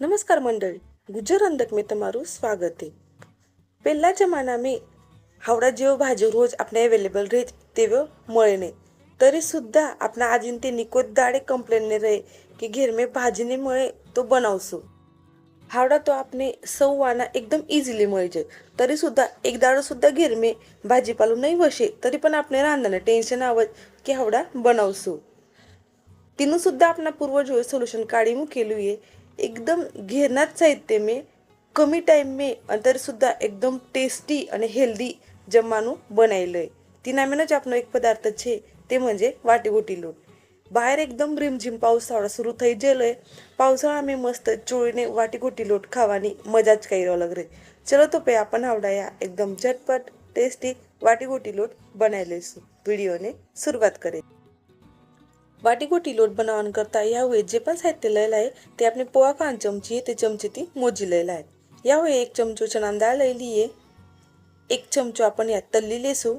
નમસ્કાર મંડળી ગુજર મેં તમારું સ્વાગત છે પહેલાં જમાનામાં હાવડા જેવો ભાજી રોજ આપણે અવેલેબલ રહે તેવો મળે નહીં તરીસુદ્धा આપણા આજીને તે નિકોત દાડે કમ્પ્લેનને રહે કે ઘેર મેં ભાજીને મળે તો બનાવશું હાવડા તો આપણે સૌવાના એકદમ ઇઝીલી મળી જાય તરીસુद्धा એક દાડોસुद्धा ઘેર મેં ભાજીપાલું નહીં વસે तरी પણ આપણે રાંધાને ટેન્શન આવે કે હાવડા બનાવશું તેનું સુદ્ધા આપણા પૂર્વજોએ સોલ્યુશન કાઢી મૂકેલું એ एकदम घेणार साहित्य मी. कमी टाईम मी आणि तरी एकदम टेस्टी आणि हेल्दी जमानो बनायलं आहे ती ना मीनच आपण एक पदार्थ छे ते म्हणजे वाटी गोटी लोट. बाहेर एकदम रिमझिम पावसाळा सुरू थई जेल आहे पावसाळा आम्ही मस्त चोळीने वाटी गोटी लोट खावानी मजाच काही राहू लागले चलो तो पे आपण आवडाया एकदम झटपट टेस्टी वाटी गोटी लोट बनायला व्हिडिओने सुरुवात करेल वाटीगोटी लोट बनावण करता यावेळी जे पण साहित्य लिहिलं आहे ते આપણે પોવા ખાંડ ચમચી તે ચમચીથી મોજી લેલા आहे यावेळी एक चमचो चणा डाळ લઈ आहे एक चमचो आपण यात तल्ली लेसू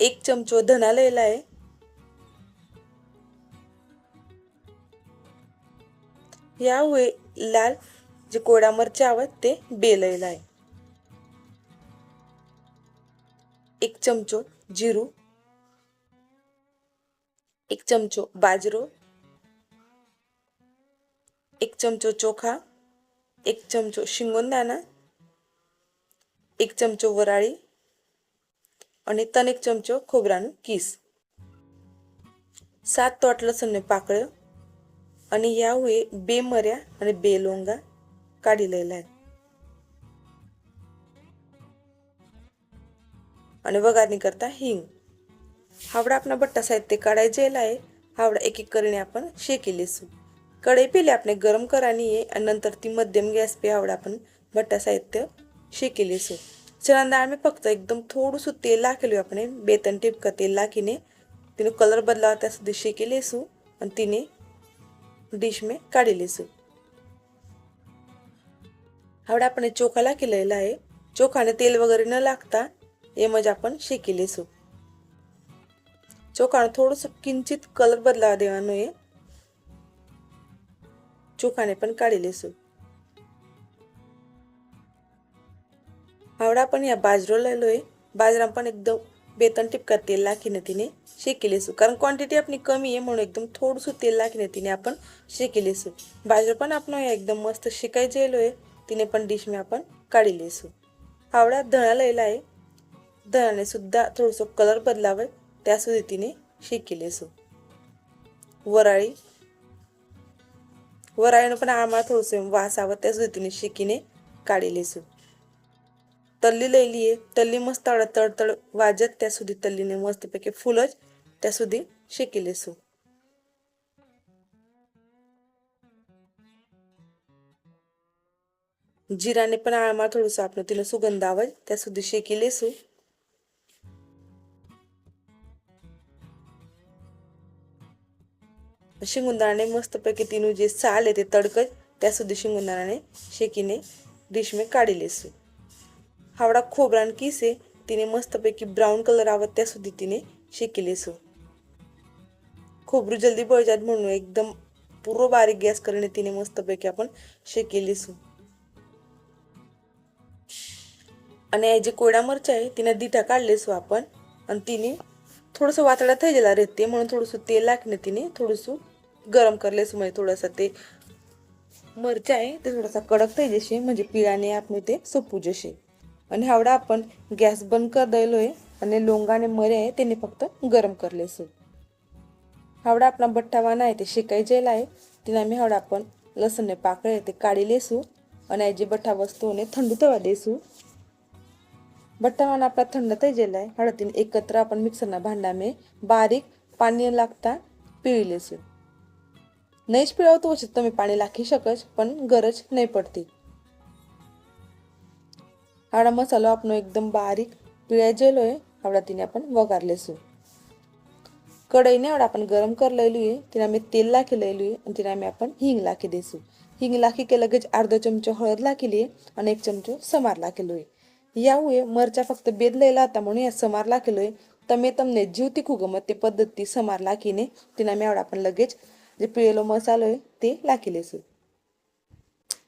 एक चमचो धना लिहिला आहे यावेळी लाल जे कोळा मिरची आवत ते बे लिहिला आहे एक चमचो जिरू एक चमचो बाजरो एक चमचो चोखा एक चमचो शिंगोंदाना एक चमचो वराळी आणि तन एक चमचो खोबरा कीस. सात तोट लसणने पाकळ आणि या हुए बेमर्या आणि बेलोंगा काढी लिहिला आणि बघा करता हिंग. हावडा आपण बट्टा साहित्य काढाय जेला आहे. हावडा एक एक करीने आपण शेकी लेसू कढई पेले आपण गरम करानी आहे आणि नंतर ती मध्यम गॅस पे हावडा आपण बट्टा साहित्य शेकी लेसू चणा आम्ही फक्त एकदम थोडंसं तेल लाखेलो आपण. बेतन टिपका तेल लाखीने. तिने कलर बदलावा त्यासाठी शेकी लेसू आणि तिने डिश मे काढी लेसू हावडा आपण चोखाला केलेला आहे. चोखाने तेल वगैरे न लागता हे मज आपण शेकी लेसू चोकाने थोडंसं किंचित कलर बदलावा देवानो हे चोखाने पण काढले सो हावडा पण या बाजरो लयलोय बाजरा पण एकदम बेतन टिपकात तेल लाखीनं तिने शेकिले सू कारण क्वांटिटी आपली कमी आहे म्हणून एकदम थोडंसं तेल लाखीनं तिने आपण शेकिले सू बाजरो पण आपण एकदम मस्त शिकाय जेलो आहे तिने पण डिश मी आपण काढी सू हावडा धणा लयला आहे. धणाने सुद्धा थोडंसं कलर बदलावं. त्या सुदितीने शिकिले असो वराळी. वराळीनं पण आम्हाला थोडस वासावं त्या सुदितीने शेकीने काढिले असो तल्ली लैली तल्ली मस्त तडतड वाजत त्या सुधी तल्लीने मस्तपैकी फुलच त्यासुद्धी शिकिले असो जिराने पण आळमा थोडंसं आपलं तिनं त्या त्यासुद्धी शेकिले असो शिंगुंदाने मस्तपैकी तिनू जे साल ते तडकत त्यासुद्धा शिंगुंदाने शेकीने डिशमे काढले सु हावडा खोबरान किसे तिने मस्तपैकी ब्राऊन कलर आवत त्यासुद्धा तिने शेकिले सु खोबरू जल्दी बळजात म्हणून एकदम पूर्व बारीक गॅस करणे तिने मस्तपैकी आपण शेकिले सु आणि हे जे कोड्या मरच्या आहे तिने दिठा काढले सु आपण आणि तिने थोडंसं वातडा थैजेला रेती રહેતી म्हणून थोडंसं तेल लाटणे तिने. थोडंसं गरम करल्यासमुळे म्हणजे थोडंसं ते मरचा आहे ते थोडासा कडक થઈ म्हणजे पिळाने आपण ते सोपू जसे. आणि हावडा आपण गॅस बंद कर द्यायलो आहे आणि लोंगाने मरे आहे त्याने फक्त गरम करले सु हावडा आपला बठ्ठावाना आहे ते शिकाय जेला आहे तिने आम्ही हावडा आपण लसणने पाकळे ते काढी लेसू आणि जे बठ्ठा वस्तू थंड तवा देसू. भट्टावान आपला थंड तै आहे. हळदीन एकत्र आपण मिक्सरना भांडामे बारीक पाणी लागता पिळी लेसू नैश पिळाव वचित तुम्ही पाणी लाखी शकस पण गरज नाही पडती. आवडा मसालो आपण एकदम बारीक पिळ्या जेलोय आवडा तिने आपण वगार लेसू कढईने आवडा आपण गरम कर लयलूये तिने आम्ही तेल लाखी लयलूये आणि तिने आम्ही आपण हिंग लाखी देसू हिंग लाखी के लगेच अर्धा चमचो हळद लाखिली आणि एक चमचो समार आहे. यामुळे मरच्या फक्त बेद लयला आता म्हणून या समार लाखेलोय. तमे तमने जीवती खुगमत ते पद्धती समार लाखीने. तिना मेवडा आपण लगेच जे पिळेलो मसालोय ते लाखिलेस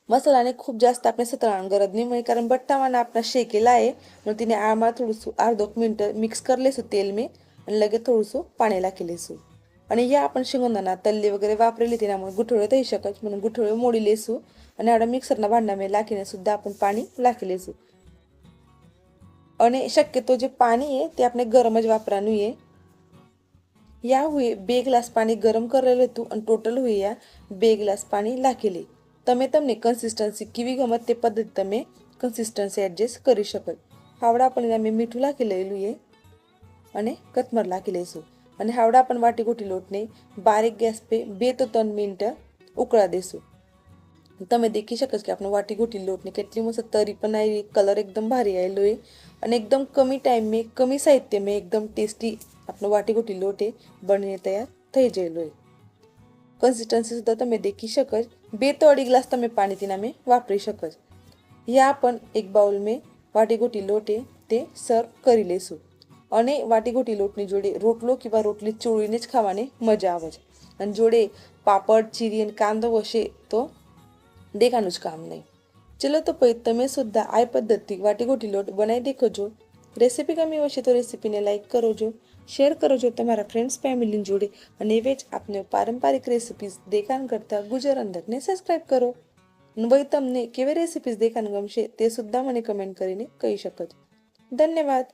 मसालाने खूप जास्त आपल्या सतरा गरज नाही म्हणजे कारण बट्टावाना आपला शेकेला आहे. म्हणून तिने आळमाळ थोडंसं अर्धोक मिनटं मिक्स करलेसू तेल मी आणि लगेच थोडंसं पाण्याला केलेसू आणि या आपण शिंगोंदाना तल्ली वगैरे वापरली तिनामुळे त्यामुळे गुठोळे तही शकत म्हणून गुठोळे मोडी लेसू आणि एवढा मिक्सरना भांडा मी लाखीने सुद्धा आपण पाणी लाखी लेसू અને શક્યતો જે પાણી છે તે આપણે ગરમ જ વાપરવાનું છે યા હુએ બે ગ્લાસ પાણી ગરમ કરેલું હતું અને ટોટલ હુએ યા બે ગ્લાસ પાણી નાખેલી તમે તમને કન્સિસ્ટન્સી કેવી ગમત તે પદ્ધતિ તમે કન્સિસ્ટન્સી એડજસ્ટ કરી શકો હાવડા પણ અમે મીઠું નાખી લેલું છે અને કથમર નાખી લઈશું અને હાવડા પણ વાટી ગોટી લોટને બારીક ગેસ પે બે તો ત્રણ મિનિટ ઉકળા દઈશું તમે દેખી શકો છો કે આપણો વાટી ગોટી લોટને કેટલી મસ્ત તરી પણ આવી કલર એકદમ ભારી આવેલો છે અને એકદમ કમી ટાઈમ મેં, કમી સાહિત્ય મેં એકદમ ટેસ્ટી આપણો વાટીગોટી લોટે બનીને તૈયાર થઈ જયેલો હોય કન્સિસ્ટન્સી સુધા તમે દેખી શકો બે તો અઢી ગ્લાસ તમે પાણી નામે વાપરી શકો યા પણ એક બાઉલ મેં વાટી લોટે તે સર્વ કરી લેશું. અને વાટીગોટી લોટની જોડે રોટલો કિંવા રોટલી ચોળીને જ ખાવાની મજા આવે છે. અને જોડે પાપડ, ચીરી અને કાંદો હશે તો દેખાનું જ કામ નહીં. ચલો તો પછી તમે સુદ્धा આ પદ્ધતિ વાટીગોટી લોટ બનાવી દેખોજો રેસીપી ગમી હશે તો રેસીપીને કરો કરજો શેર કરજો તમારા ફ્રેન્ડ્સ ફેમિલીની જોડે. અને એવે જ આપને પારંપરિક રેસિપીઝ દેખાણ કરતા ગુજર અંદરને સબસ્ક્રાઇબ કરો. ભાઈ, તમને કેવી રેસિપીઝ દેખાણ ગમશે તે સુદ્ધા મને કમેન્ટ કરીને કહી શકો છો. ધન્યવાદ.